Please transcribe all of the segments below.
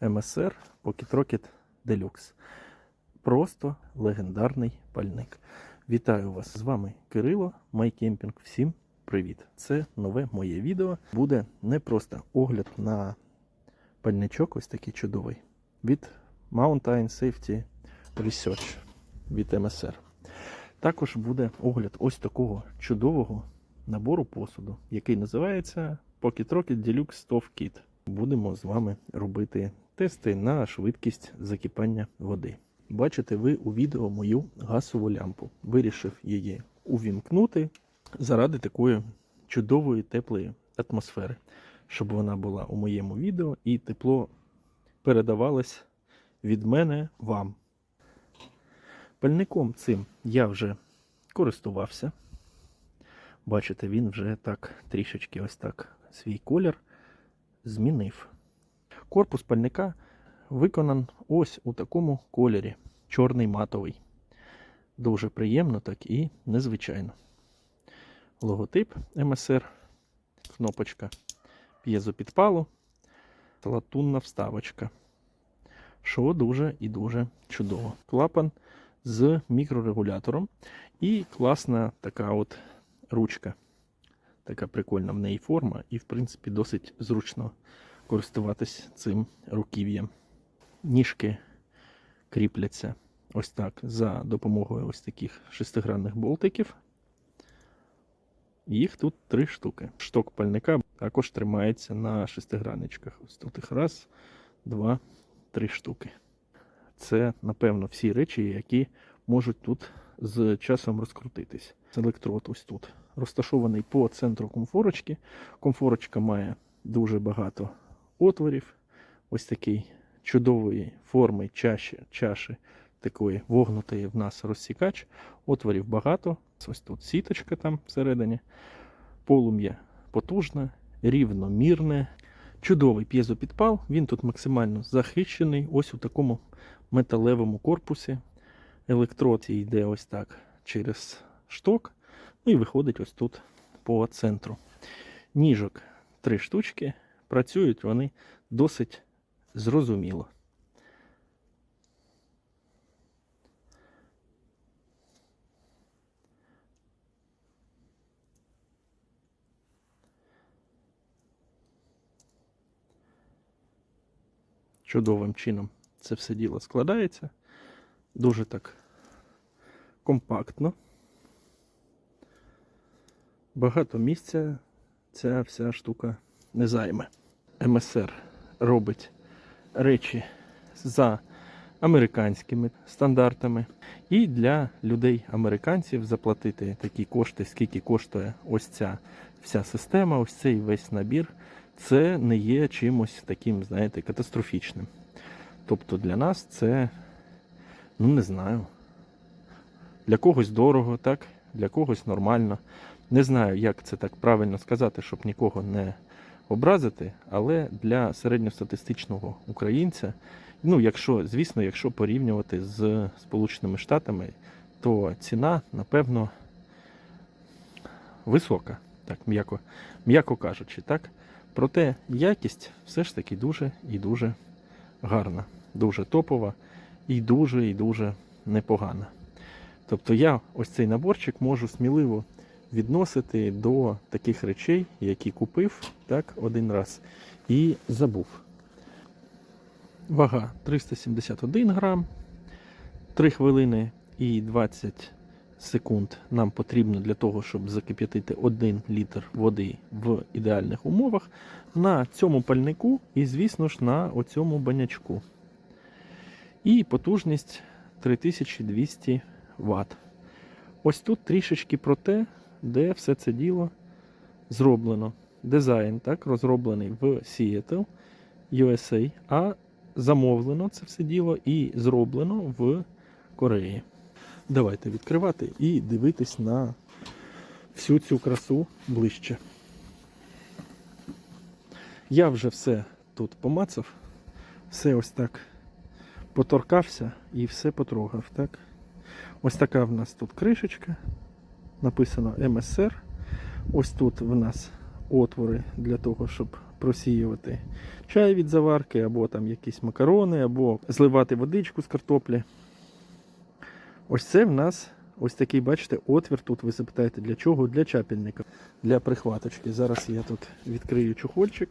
МСР Pocket Rocket Deluxe. Просто легендарний пальник. Вітаю вас! З вами Кирило, Майкемпінг. Всім привіт! Це нове моє відео. Буде не просто огляд на пальничок, ось такий чудовий, від Mountain Safety Research від МСР. Також буде огляд ось такого чудового набору посуду, який називається Pocket Rocket Deluxe Stove Kit. Будемо з вами робити тести на швидкість закипання води. Бачите ви у відео мою газову лямпу. Вирішив її увімкнути заради такої чудової теплої атмосфери, щоб вона була у моєму відео і тепло передавалось від мене вам. Пальником цим я вже користувався. Бачите, він вже так трішечки ось так свій колір змінив. Корпус пальника виконан ось у такому кольорі, чорний матовий. Дуже приємно, так і незвичайно. Логотип МСР, кнопочка п'єзопідпалу, латунна вставочка. Що дуже і дуже чудово. Клапан з мікрорегулятором і класна така от ручка. Така прикольна в неї форма, і, в принципі, досить зручно користуватись цим руків'ям. Ніжки кріпляться ось так за допомогою ось таких шестигранних болтиків. Їх тут три штуки. Шток пальника також тримається на шестигранничках. Ось тут їх раз, два, три штуки. Це, напевно, всі речі, які можуть тут з часом розкрутитись. Електрод ось тут розташований по центру комфорочки. Комфорочка має дуже багато отворів. Ось такий чудової форми чаші, чаші такої вогнутої в нас розсікач. Отворів багато. Ось тут сіточка там всередині. Полум'я потужне, рівномірне. Чудовий п'єзопідпал. Він тут максимально захищений. Ось у такому металевому корпусі. Електрод йде ось так через шток. Ну і виходить ось тут по центру. Ніжок три штучки. Працюють вони досить зрозуміло. Чудовим чином це все діло складається. Дуже так компактно. Багато місця ця вся штука не займе. МСР робить речі за американськими стандартами. І для людей-американців заплатити такі кошти, скільки коштує ось ця вся система, ось цей весь набір, це не є чимось таким, знаєте, катастрофічним. Тобто для нас це, ну не знаю, для когось дорого, так, для когось нормально. Не знаю, як це так правильно сказати, щоб нікого не образити, але для середньостатистичного українця, ну, якщо, звісно, якщо порівнювати з Сполученими Штатами, то ціна, напевно, висока, так, м'яко, м'яко кажучи, так. Проте якість все ж таки дуже і дуже гарна, дуже топова і дуже і дуже непогана. Тобто я ось цей наборчик можу сміливо відносити до таких речей, які купив так, один раз і забув. Вага 371 грам, 3 хвилини і 20 секунд нам потрібно для того, щоб закип'ятити 1 літр води в ідеальних умовах на цьому пальнику і, звісно ж, на оцьому банячку. І потужність 3200 Вт. Ось тут трішечки про те, де все це діло зроблено. Дизайн так, розроблений в Seattle, USA, а замовлено це все діло і зроблено в Кореї. Давайте відкривати і дивитись на всю цю красу ближче. Я вже все тут помацав, все ось так поторкався і все потрогав. так. Ось така в нас тут кришечка. Написано МСР. Ось тут в нас отвори для того, щоб просіювати чай від заварки, або там якісь макарони, або зливати водичку з картоплі. Ось це в нас ось такий, бачите, отвір. Тут ви запитаєте, для чого? Для чапельника, для прихваточки. Зараз я тут відкрию чохольчик.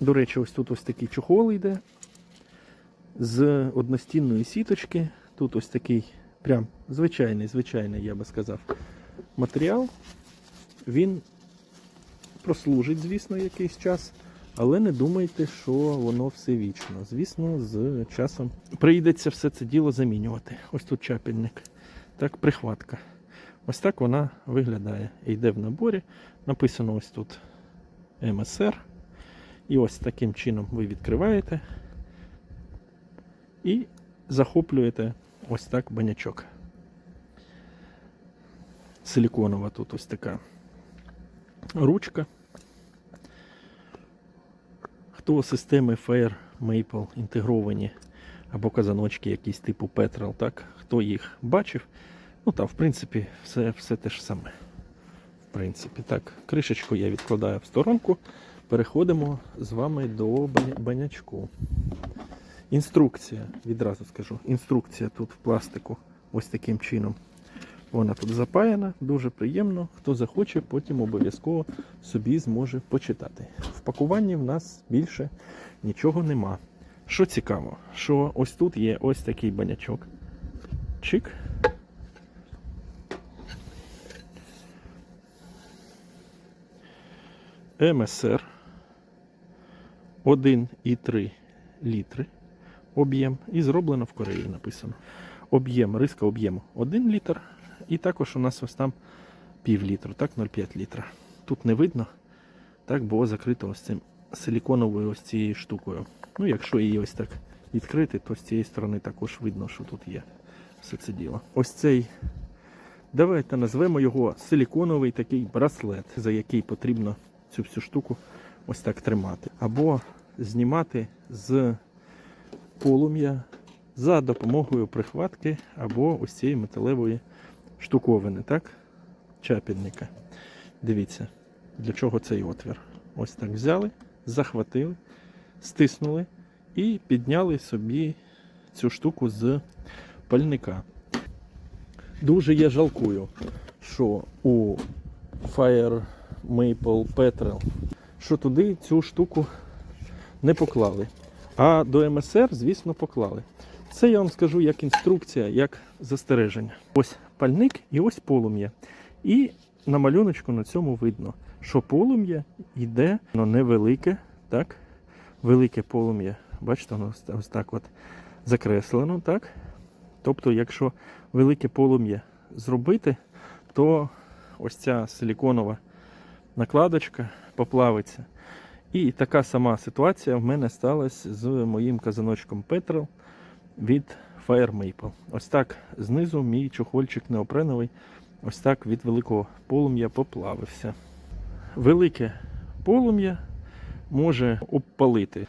До речі, ось тут ось такий чохол йде з одностінної сіточки. Тут ось такий прям звичайний, звичайний, я би сказав, матеріал. Він прослужить, звісно, якийсь час, але не думайте, що воно все вічно. Звісно, з часом прийдеться все це діло замінювати. Ось тут чапельник. Так, прихватка. Ось так вона виглядає. Йде в наборі. Написано ось тут МСР. І ось таким чином ви відкриваєте і захоплюєте ось так банячок. Силіконова тут ось така ручка. Хто системи Fair Maple інтегровані або казаночки якісь типу Petrol, так? Хто їх бачив? Ну там, в принципі, все, все те ж саме. В принципі, так, кришечку я відкладаю в сторонку. Переходимо з вами до банячку. Інструкція, відразу скажу. Інструкція тут в пластику ось таким чином. Вона тут запаяна, дуже приємно. Хто захоче, потім обов'язково собі зможе почитати. В пакуванні в нас більше нічого нема. Що цікаво, що ось тут є ось такий банячок. Чик. МСР 1,3 літри об'єм і зроблено в Кореї написано. Об'єм, риска об'єму 1 літр. І також у нас ось там пів літру, так, 0,5 літра. Тут не видно, так, бо закрито ось цим силіконовою ось цією штукою. Ну, якщо її ось так відкрити, то з цієї сторони також видно, що тут є все це діло. Ось цей, давайте назвемо його силіконовий такий браслет, за який потрібно цю всю штуку ось так тримати. Або знімати з полум'я за допомогою прихватки або ось цієї металевої штуковини, так? Чапельника. Дивіться, для чого цей отвір. Ось так взяли, захватили, стиснули і підняли собі цю штуку з пальника. Дуже я жалкую, що у Fire Maple Petrel, що туди цю штуку не поклали. А до МСР, звісно, поклали. Це я вам скажу як інструкція, як застереження. Ось пальник і ось полум'я. І на малюночку на цьому видно, що полум'я йде воно невелике, так? Велике полум'я. Бачите, воно ось- так от закреслено, так? Тобто, якщо велике полум'я зробити, то ось ця силіконова накладочка поплавиться. І така сама ситуація в мене сталася з моїм казаночком Petrol від Fire Maple. Ось так знизу мій чохольчик неопреновий, ось так від великого полум'я поплавився. Велике полум'я може обпалити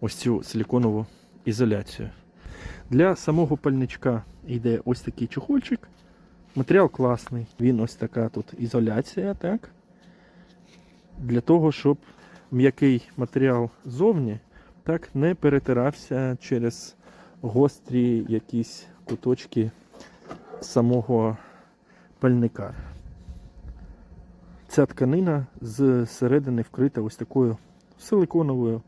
ось цю силіконову ізоляцію. Для самого пальничка йде ось такий чохольчик. Матеріал класний. Він ось така тут ізоляція, так? Для того, щоб м'який матеріал зовні так не перетирався через гострі якісь куточки самого пальника. Ця тканина зсередини вкрита ось такою силиконовою,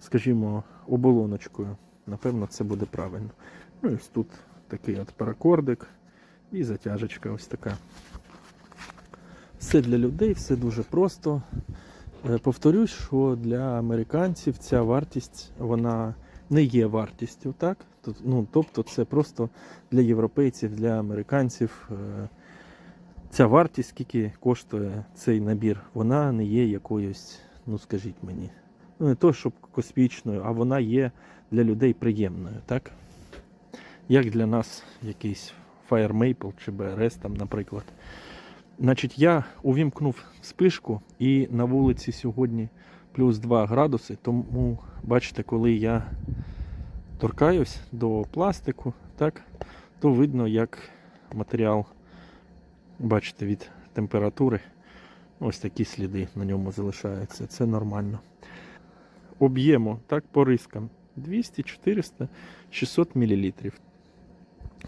скажімо, оболоночкою. Напевно, це буде правильно. Ну і ось тут такий от паракордик і затяжечка ось така. Все для людей, все дуже просто. Е, Повторюсь, що для американців ця вартість вона не є вартістю, так? Ну, тобто це просто для європейців, для американців е, ця вартість, скільки коштує цей набір, вона не є якоюсь, ну скажіть мені, ну не то, щоб космічною, а вона є для людей приємною, так? Як для нас якийсь Fire Maple чи BRS, там, наприклад. Значить, я увімкнув спишку і на вулиці сьогодні плюс 2 градуси, тому бачите, коли я торкаюсь до пластику, так, то видно, як матеріал, бачите, від температури Ось такі сліди на ньому залишаються. Це нормально. Об'єму, так, по рискам 200, 400, 600 мл.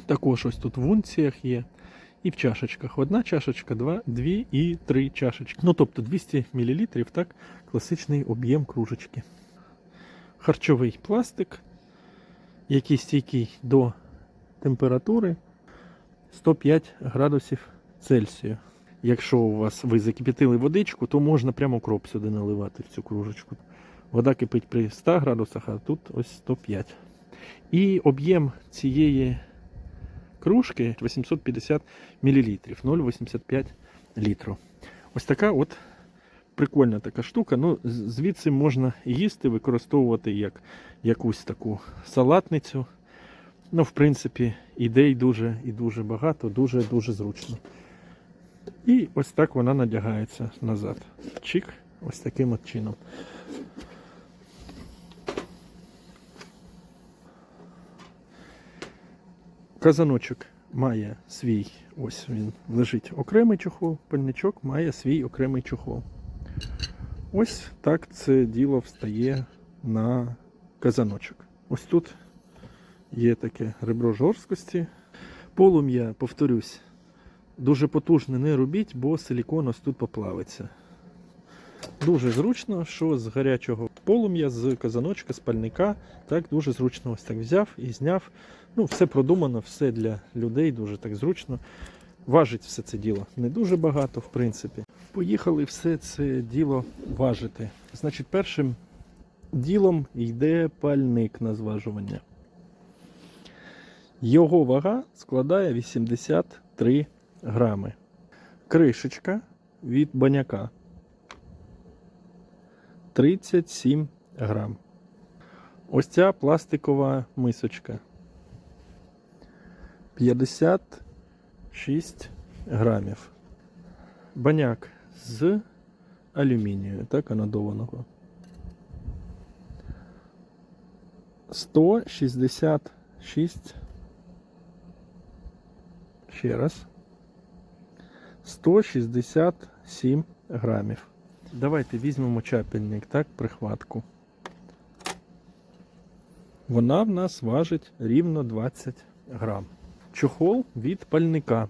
Також ось тут в унціях є. І в чашечках. Одна чашечка, два, дві і три чашечки. Ну, тобто 200 мл, так, класичний об'єм кружечки. Харчовий пластик, який стійкий до температури 105 градусів Цельсію. Якщо у вас ви закип'ятили водичку, то можна прямо кроп сюди наливати в цю кружечку. Вода кипить при 100 градусах, а тут ось 105. І об'єм цієї кружки 850 мл, 0,85 літру. Ось така от прикольна така штука. Ну, звідси можна їсти, використовувати як якусь таку салатницю. Ну, в принципі, ідей дуже і дуже багато, дуже-дуже зручно. І ось так вона надягається назад. Чик, ось таким от чином. Казаночок має свій, ось він лежить окремий чохол, пальничок має свій окремий чохол. Ось так це діло встає на казаночок. Ось тут є таке ребро жорсткості. Полум'я, повторюсь, дуже потужне не робіть, бо силікон ось тут поплавиться. Дуже зручно, що з гарячого полум'я, з казаночка, з пальника, так дуже зручно ось так взяв і зняв. Ну, все продумано, все для людей дуже так зручно. Важить все це діло не дуже багато, в принципі. Поїхали все це діло важити. Значить, першим ділом йде пальник на зважування. Його вага складає 83 грами. Кришечка від баняка 37 грам. Ось ця пластикова мисочка 56 грамів. Баняк з алюмінію, так, анодованого. 166 ще раз. 167 грамів. Давайте візьмемо чапельник, так, прихватку. Вона в нас важить рівно 20 грам. Чохол від пальника.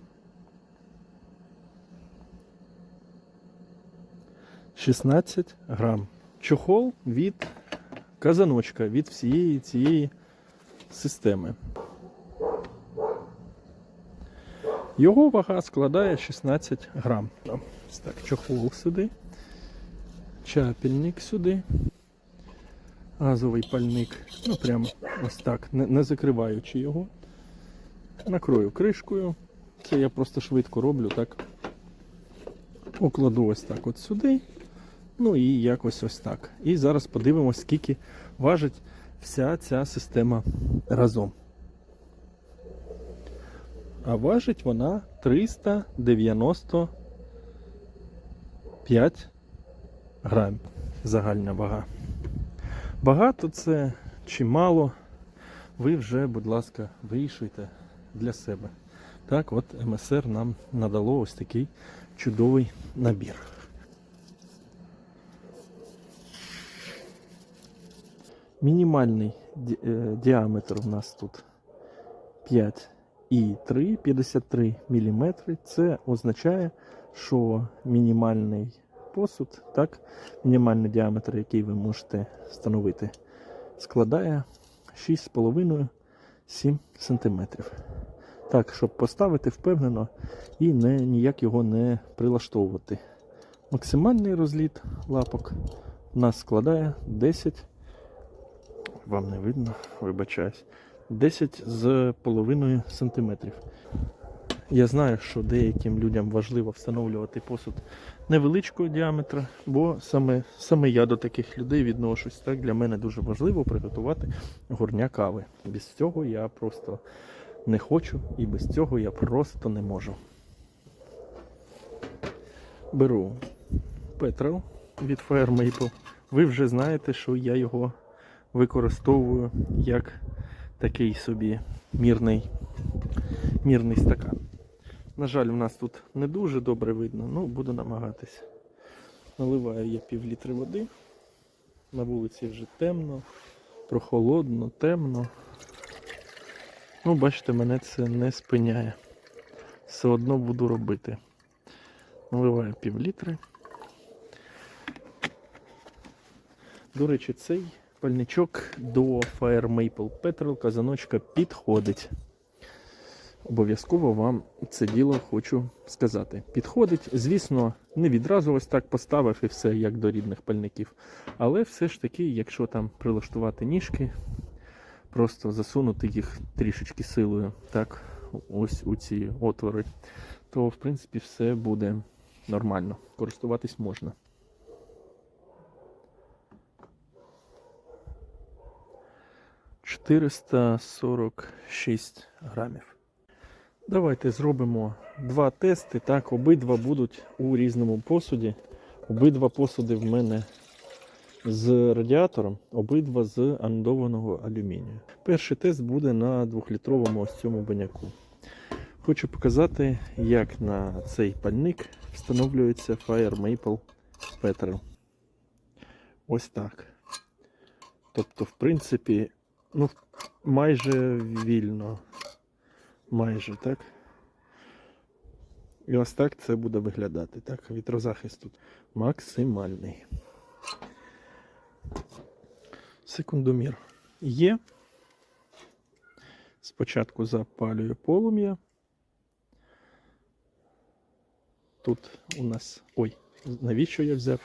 16 грам. Чохол від казаночка, від всієї цієї системи. Його вага складає 16 грам. Так, чохол сюди, чапельник сюди, газовий пальник, ну прямо ось так, не, не закриваючи його. Накрою кришкою. Це я просто швидко роблю, так. Покладу ось так от сюди. Ну і якось ось так. І зараз подивимось, скільки важить вся ця система разом. А важить вона 395 грам загальна вага. Багато це чи мало, ви вже, будь ласка, вирішуйте для себе. Так, от МСР нам надало ось такий чудовий набір. Мінімальний е, діаметр у нас тут 5,3, 53 мм. Це означає, що мінімальний посуд, так, мінімальний діаметр, який ви можете встановити, складає 6,5-7 см. Так, щоб поставити впевнено і не, ніяк його не прилаштовувати. Максимальний розліт лапок у нас складає 10 вам не видно, вибачаюсь. 10 з. Я знаю, що деяким людям важливо встановлювати посуд невеличкого діаметра, бо саме, саме я до таких людей відношусь. Так, для мене дуже важливо приготувати горня кави. Без цього я просто не хочу і без цього я просто не можу. Беру петрол від Fire Maple. Ви вже знаєте, що я його використовую як такий собі мірний, мірний стакан. На жаль, у нас тут не дуже добре видно, ну буду намагатись Наливаю я пів літри води. На вулиці вже темно, прохолодно, темно. Ну, бачите, мене це не спиняє. Все одно буду робити. Наливаю пів літри. До речі, цей пальничок до Fire Maple Petrol казаночка підходить. Обов'язково вам це діло хочу сказати. Підходить, звісно, не відразу ось так поставив і все, як до рідних пальників. Але все ж таки, якщо там прилаштувати ніжки, просто засунути їх трішечки силою, так, ось у ці отвори, то в принципі все буде нормально. Користуватись можна. Чотириста сорок шість грамів. Давайте зробимо два тести. Так, обидва будуть у різному посуді. Обидва посуди в мене з радіатором, обидва з андованого алюмінію. Перший тест буде на 2-літровому ось цьому баняку. Хочу показати, як на цей пальник встановлюється Fire Maple Petrol. Ось так. Тобто, в принципі, ну, майже вільно. Майже так. І ось так це буде виглядати. Так, вітрозахист тут максимальний. Секундомір є. Спочатку запалюю полум'я. Тут у нас. Ой, навіщо я взяв?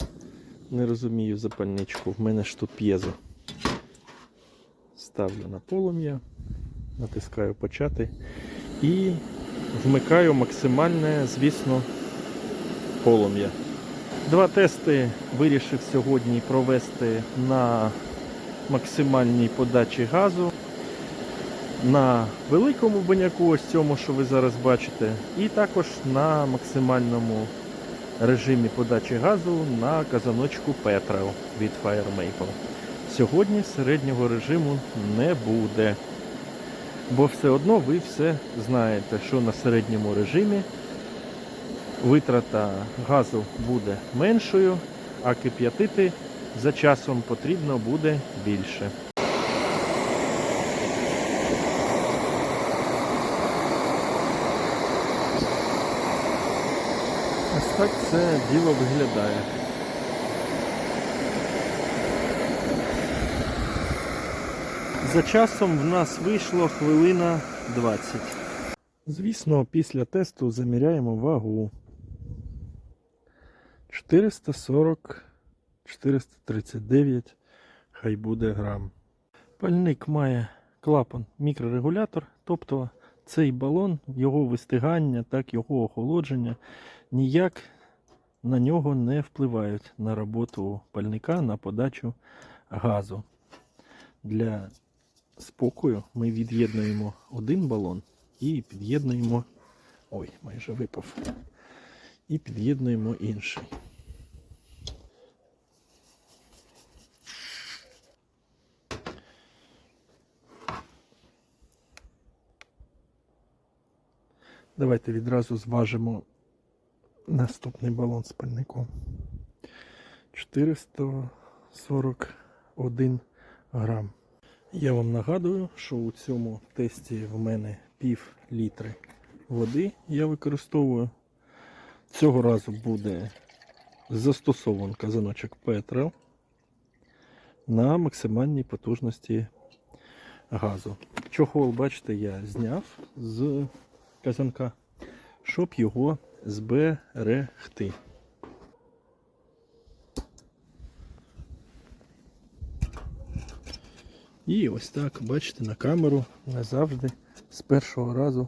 Не розумію запальничку. В мене ж тут п'єзо. Ставлю на полум'я, натискаю почати і вмикаю максимальне, звісно, полум'я. Два тести вирішив сьогодні провести на максимальній подачі газу. На великому баняку, ось цьому, що ви зараз бачите, і також на максимальному режимі подачі газу на казаночку Petrol від Fire Maple. Сьогодні середнього режиму не буде. Бо все одно ви все знаєте, що на середньому режимі витрата газу буде меншою, а кип'ятити за часом потрібно буде більше. Ось так це діло виглядає. За часом в нас вийшло хвилина 20. Звісно, після тесту заміряємо вагу. 440, 439, хай буде грам. Пальник має клапан мікрорегулятор, тобто цей балон, його вистигання, так його охолодження ніяк на нього не впливають на роботу пальника, на подачу газу. Для спокою ми від'єднуємо один балон і під'єднуємо. Ой, майже випав. І під'єднуємо інший. Давайте відразу зважимо наступний балон з пальником. 441 грам. Я вам нагадую, що у цьому тесті в мене пів літри води я використовую. Цього разу буде застосован казаночок Petrel на максимальній потужності газу. Чохол, бачите, я зняв з казанка, щоб його зберегти. І ось так, бачите, на камеру не завжди з першого разу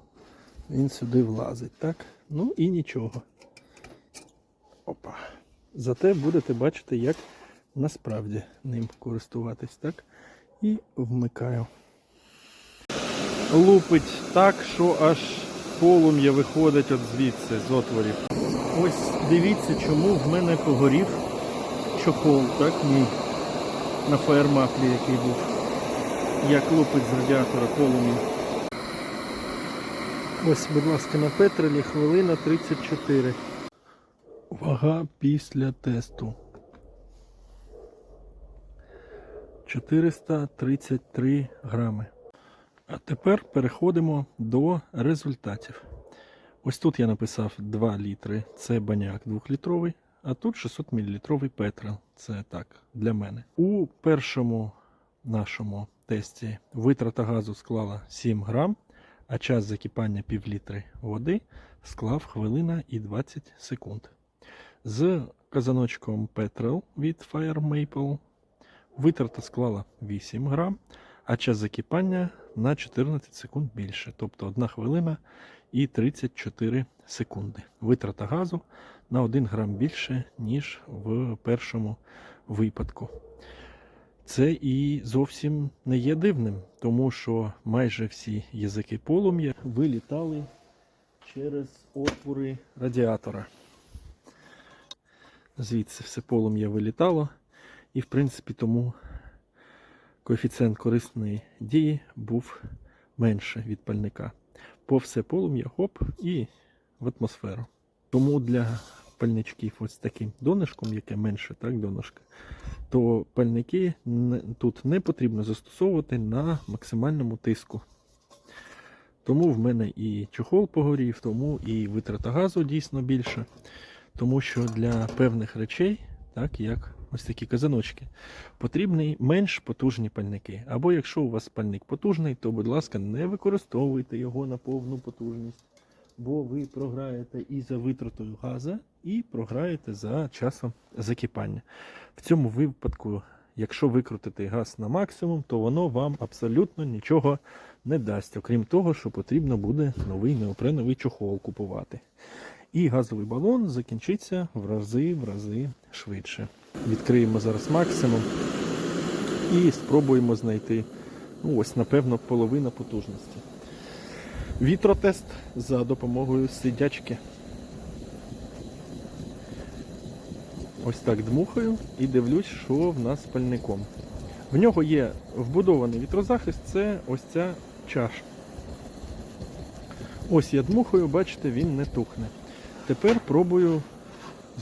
він сюди влазить. Так? Ну і нічого. Опа. Зате будете бачити, як насправді ним користуватись. Так? І вмикаю. Лупить так, що аж полум'я виходить от звідси, з отворів. Ось дивіться, чому в мене погорів чохол, так? Мій на фаєрмафлі, який був як лупить з радіатора полум'я. Ось, будь ласка, на Петрелі хвилина 34. Вага після тесту. 433 грами. А тепер переходимо до результатів. Ось тут я написав 2 літри. Це баняк 2-літровий, а тут 600 мл петрел. Це так, для мене. У першому нашому тесті витрата газу склала 7 грам, а час закипання півлітри води склав хвилина і 20 секунд. З казаночком Petrel від Fire Maple витрата склала 8 грам, а час закипання на 14 секунд більше, тобто 1 хвилина і 34 секунди. Витрата газу на 1 грам більше, ніж в першому випадку. Це і зовсім не є дивним, тому що майже всі язики полум'я вилітали через отвори радіатора. Звідси все полум'я вилітало, і в принципі тому коефіцієнт корисної дії був менше від пальника. По все полум'я хоп і в атмосферу. Тому для пальничків ось таким донышком, яке менше, так, донышка, то пальники тут не потрібно застосовувати на максимальному тиску. Тому в мене і чохол погорів, тому і витрата газу дійсно більша. Тому що для певних речей, так як ось такі казаночки, потрібні менш потужні пальники. Або якщо у вас пальник потужний, то, будь ласка, не використовуйте його на повну потужність, бо ви програєте і за витратою газу, і програєте за часом закипання. В цьому випадку, якщо викрутити газ на максимум, то воно вам абсолютно нічого не дасть, окрім того, що потрібно буде новий неопреновий чохол купувати. І газовий балон закінчиться в рази в рази швидше. Відкриємо зараз максимум і спробуємо знайти ну ось, напевно, половина потужності. Вітротест за допомогою сидячки. Ось так дмухаю і дивлюсь, що в нас пальником. В нього є вбудований вітрозахист, це ось ця чаша. Ось я дмухаю, бачите, він не тухне. Тепер пробую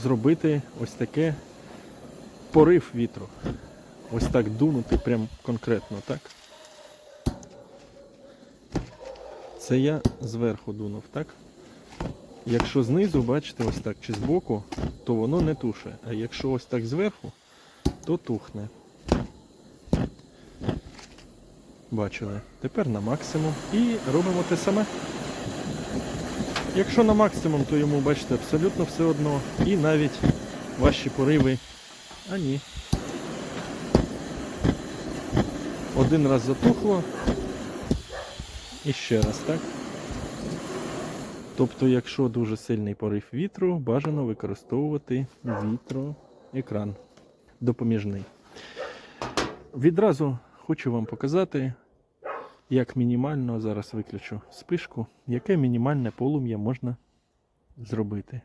зробити ось таке порив вітру. Ось так дунути прям конкретно, так? Це я зверху дунув, так? Якщо знизу, бачите, ось так чи збоку, то воно не туше. А якщо ось так зверху, то тухне. Бачили. Тепер на максимум. І робимо те саме. Якщо на максимум, то йому, бачите, абсолютно все одно. І навіть ваші пориви. А ні. Один раз затухло. І ще раз, так? Тобто, якщо дуже сильний порив вітру, бажано використовувати вітроекран допоміжний. Відразу хочу вам показати, як мінімально, зараз виключу спишку, яке мінімальне полум'я можна зробити.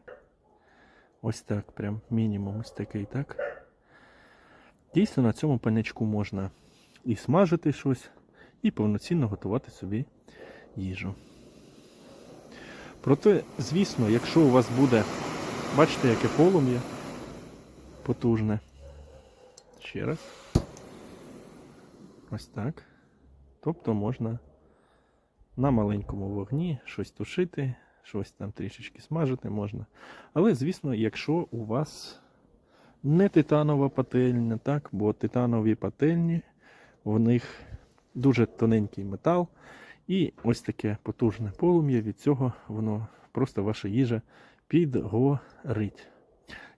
Ось так, прям мінімум ось такий, так? Дійсно, на цьому панячку можна і смажити щось, і повноцінно готувати собі їжу. Проте, звісно, якщо у вас буде, бачите, яке полум'я потужне. Ще раз. Ось так. Тобто можна на маленькому вогні щось тушити, щось там трішечки смажити можна. Але, звісно, якщо у вас не титанова пательня, так, бо титанові пательні, в них дуже тоненький метал. І ось таке потужне полум'я, від цього воно просто ваша їжа підгорить.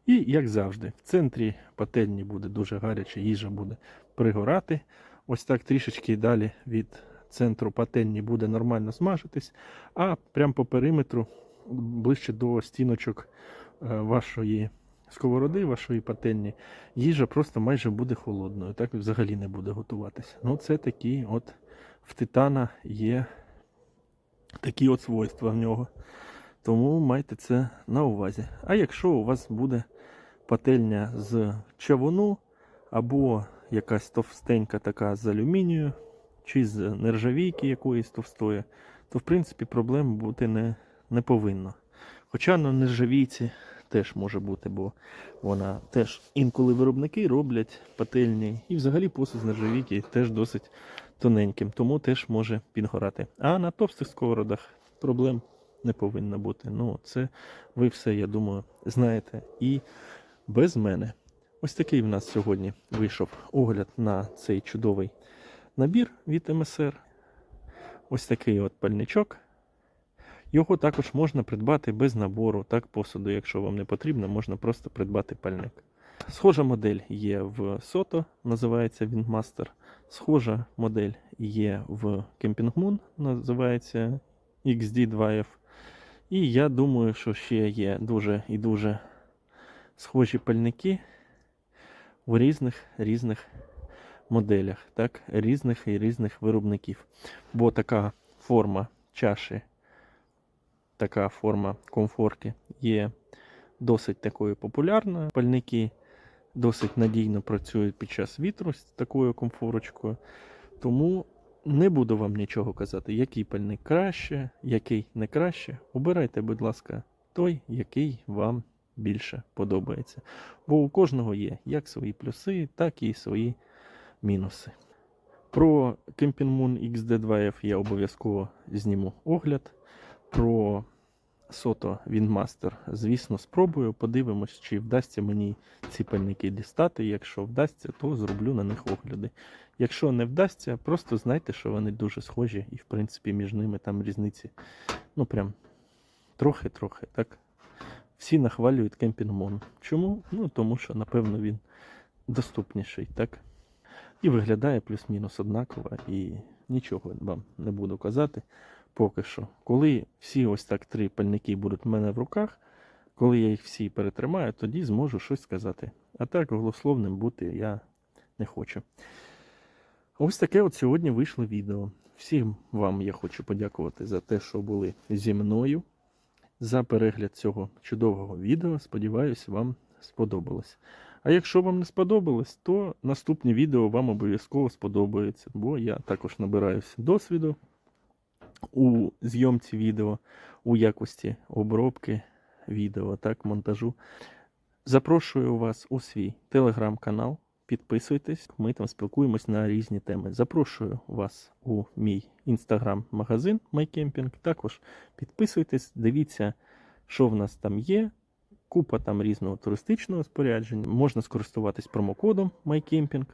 І, як завжди, в центрі пательні буде дуже гаряча, їжа буде пригорати. Ось так трішечки далі від центру пательні буде нормально смажитись, а прямо по периметру, ближче до стіночок е, вашої сковороди, вашої пательні, їжа просто майже буде холодною. Так взагалі не буде готуватися. Ну, це такі от в титана є такі от свойства в нього. Тому майте це на увазі. А якщо у вас буде пательня з чавуну, або якась товстенька така з алюмінію, чи з нержавійки якоїсь товстої, то в принципі проблем бути не, не повинно. Хоча на нержавійці теж може бути, бо вона теж інколи виробники роблять пательні. І взагалі посуд з нержавійки теж досить тоненьким, тому теж може підгорати. А на товстих сковородах проблем не повинно бути. Ну, це ви все, я думаю, знаєте. І без мене. Ось такий в нас сьогодні вийшов огляд на цей чудовий набір від МСР. Ось такий от пальничок. Його також можна придбати без набору, так посуду, якщо вам не потрібно, можна просто придбати пальник. Схожа модель є в Soto, називається Windmaster. Схожа модель є в Camping Moon, називається XD2F. І я думаю, що ще є дуже і дуже схожі пальники в різних різних моделях, так, різних і різних виробників. Бо така форма чаші, така форма комфорки є досить такою популярною. Пальники досить надійно працюють під час вітру з такою комфорочкою. Тому не буду вам нічого казати, який пальник краще, який не краще. Обирайте, будь ласка, той, який вам більше подобається. Бо у кожного є як свої плюси, так і свої мінуси. Про Camping Moon XD2F я обов'язково зніму огляд. Про Soto Windmaster, звісно, спробую. Подивимось, чи вдасться мені ці пальники дістати. Якщо вдасться, то зроблю на них огляди. Якщо не вдасться, просто знайте, що вони дуже схожі, і в принципі між ними там різниці. Ну прям трохи-трохи, так. Всі нахвалюють Кемпінг Чому? Ну тому що, напевно, він доступніший, так? І виглядає плюс-мінус однаково, і нічого вам не буду казати поки що. Коли всі ось так три пальники будуть в мене в руках, коли я їх всі перетримаю, тоді зможу щось сказати. А так голословним бути я не хочу. Ось таке от сьогодні вийшло відео. Всім вам я хочу подякувати за те, що були зі мною. За перегляд цього чудового відео. Сподіваюсь, вам сподобалось. А якщо вам не сподобалось, то наступні відео вам обов'язково сподобаються, бо я також набираюся досвіду у зйомці відео, у якості обробки відео, так, монтажу. Запрошую вас у свій телеграм-канал. Підписуйтесь, ми там спілкуємось на різні теми. Запрошую вас у мій інстаграм-магазин MyCamping. Також підписуйтесь, дивіться, що в нас там є. Купа там різного туристичного спорядження. Можна скористуватись промокодом MyCamping.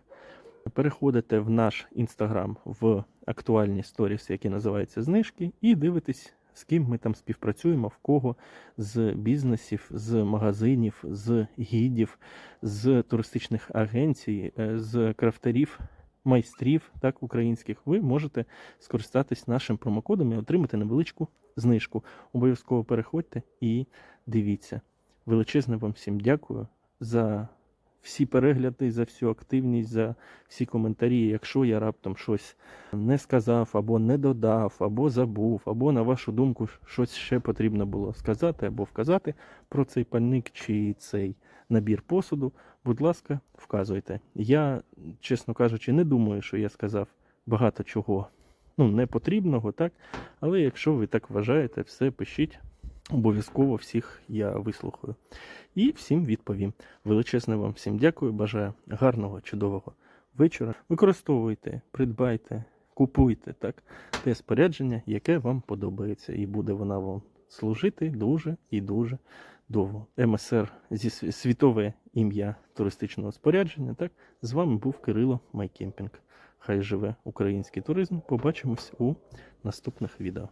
Переходите в наш інстаграм в актуальні сторіси, які називаються знижки, і дивитесь, з ким ми там співпрацюємо, в кого з бізнесів, з магазинів, з гідів, з туристичних агенцій, е, з крафтерів, майстрів так, українських. Ви можете скористатись нашим промокодом і отримати невеличку знижку. Обов'язково переходьте і дивіться. Величезне вам всім дякую за всі перегляди, за всю активність, за всі коментарі. Якщо я раптом щось не сказав, або не додав, або забув, або, на вашу думку, щось ще потрібно було сказати або вказати про цей пальник чи цей набір посуду, будь ласка, вказуйте. Я, чесно кажучи, не думаю, що я сказав багато чого ну, непотрібного, так? Але якщо ви так вважаєте, все пишіть. Обов'язково всіх я вислухаю. І всім відповім. Величезне вам всім дякую. Бажаю гарного, чудового вечора. Використовуйте, придбайте, купуйте так, те спорядження, яке вам подобається, і буде вона вам служити дуже і дуже довго. МСР зі світове ім'я туристичного спорядження. Так, з вами був Кирило Майкемпінг. Хай живе український туризм. Побачимось у наступних відео.